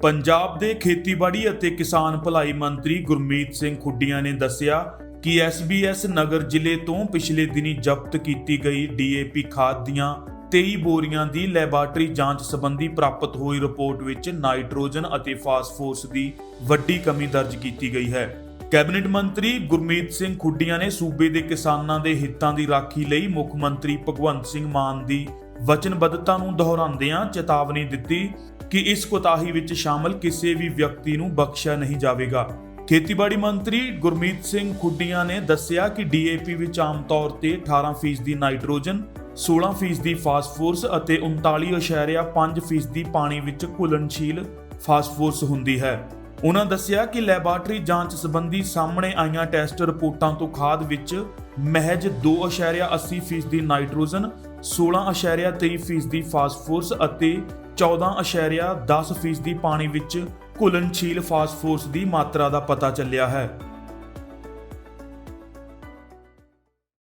ਪੰਜਾਬ ਦੇ ਖੇਤੀਬਾੜੀ ਅਤੇ ਕਿਸਾਨ ਭਲਾਈ ਮੰਤਰੀ ਗੁਰਮੀਤ ਸਿੰਘ ਖੁੱਡੀਆਂ ਨੇ ਦੱਸਿਆ ਕਿ ਐਸਬੀਐਸ ਨਗਰ ਜ਼ਿਲ੍ਹੇ ਤੋਂ ਪਿਛਲੇ ਦਿਨੀ ਜ਼ਬਤ ਕੀਤੀ ਗਈ ਡੀਏਪੀ ਖਾਦ ਦੀਆਂ 23 ਬੋਰੀਆਂ ਦੀ ਲੈਬਾਰਟਰੀ ਜਾਂਚ ਸੰਬੰਧੀ ਪ੍ਰਾਪਤ ਹੋਈ ਰਿਪੋਰਟ ਵਿੱਚ ਨਾਈਟ੍ਰੋਜਨ ਅਤੇ ਫਾਸਫੋਰਸ ਦੀ ਵੱਡੀ ਕਮੀ ਦਰਜ ਕੀਤੀ ਗਈ ਹੈ। ਕੈਬਨਿਟ ਮੰਤਰੀ ਗੁਰਮੀਤ ਸਿੰਘ ਖੁੱਡੀਆਂ ਨੇ ਸੂਬੇ ਦੇ ਕਿਸਾਨਾਂ ਦੇ ਹਿੱਤਾਂ ਦੀ ਰਾਖੀ ਲਈ ਮੁੱਖ ਮੰਤਰੀ ਭਗਵੰਤ ਸਿੰਘ ਮਾਨ ਦੀ ਵਚਨਬੱਧਤਾ ਨੂੰ ਦੁਹਰਾਉਂਦਿਆਂ ਚੇਤਾਵਨੀ ਦਿੱਤੀ ਕਿ ਇਸ ਕੋਤਾਹੀ ਵਿੱਚ ਸ਼ਾਮਲ ਕਿਸੇ ਵੀ ਵਿਅਕਤੀ ਨੂੰ ਬਖਸ਼ਿਆ ਨਹੀਂ ਜਾਵੇਗਾ। ਖੇਤੀਬਾੜੀ ਮੰਤਰੀ ਗੁਰਮੀਤ ਸਿੰਘ ਖੁੱਡੀਆਂ ਨੇ ਦੱਸਿਆ ਕਿ ਡੀਏਪੀ ਵਿੱਚ ਆਮ ਤੌਰ ਤੇ 18% ਨਾਈਟ੍ਰੋਜਨ 16% ਫਾਸਫੋਰਸ ਅਤੇ 39.5% ਪਾਣੀ ਵਿੱਚ ਘੁਲਣਸ਼ੀਲ ਫਾਸਫੋਰਸ ਹੁੰਦੀ ਹੈ। ਉਹਨਾਂ ਦੱਸਿਆ ਕਿ ਲੈਬਾਰਟਰੀ ਜਾਂਚ ਸੰਬੰਧੀ ਸਾਹਮਣੇ ਆਈਆਂ ਟੈਸਟ ਰਿਪੋਰਟਾਂ ਤੋਂ ਖਾਦ ਵਿੱਚ ਮਹਿਜ 2.80% ਦੀ ਨਾਈਟ੍ਰੋਜਨ 16.23% ਦੀ ਫਾਸਫੋਰਸ ਅਤੇ 14.10% ਦੀ ਪਾਣੀ ਵਿੱਚ ਘੁਲਣਸ਼ੀਲ ਫਾਸਫੋਰਸ ਦੀ ਮਾਤਰਾ ਦਾ ਪਤਾ ਚੱਲਿਆ ਹੈ।